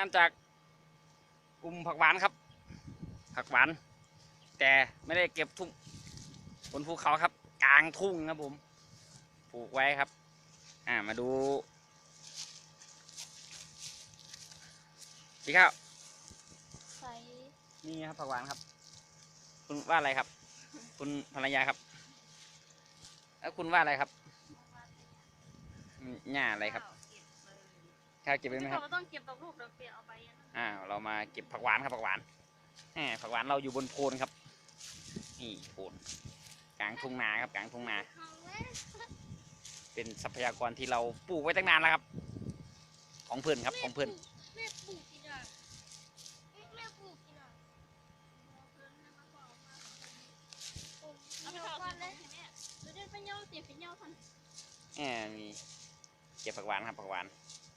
านจากกลุ่มผักหวานครับ ผักหวาน แต่ไม่ได้เก็บทุ่งบนภูเขาครับ กลางทุ่งครับผมปลูกไว้ครับ อ่ามาดูพี่ข้าวใส่นี่ครับผักหวานครับ คุณว่าอะไรครับ คุณภรรยาครับแล้วคุณว่าอะไรครับอืมหญ้าอะไรครับ ข้าวเก็บไว้ไหมครับเราต้องเก็บดอกลูกดอกเปลี่ยนเอาไปอันนั้นอ่าเรามาเก็บผักหวานครับผักหวานแหมผักหวานเราอยู่บนโพนครับ นี่โพนกลางทุ่งนาครับกลางทุ่งนา เป็นทรัพยากรที่เราปลูกไว้ตั้งนานแล้วครับ ของเพื่อนครับของเพื่อนแม่ปลูกกี่ดอกแม่ปลูกกี่ดอกเอาไปเข้าก่อนเลยเดี๋ยวเดี๋ยวไปเย่าเสียไปเย่าทันแหมมีเก็บผักหวานครับผักหวานเ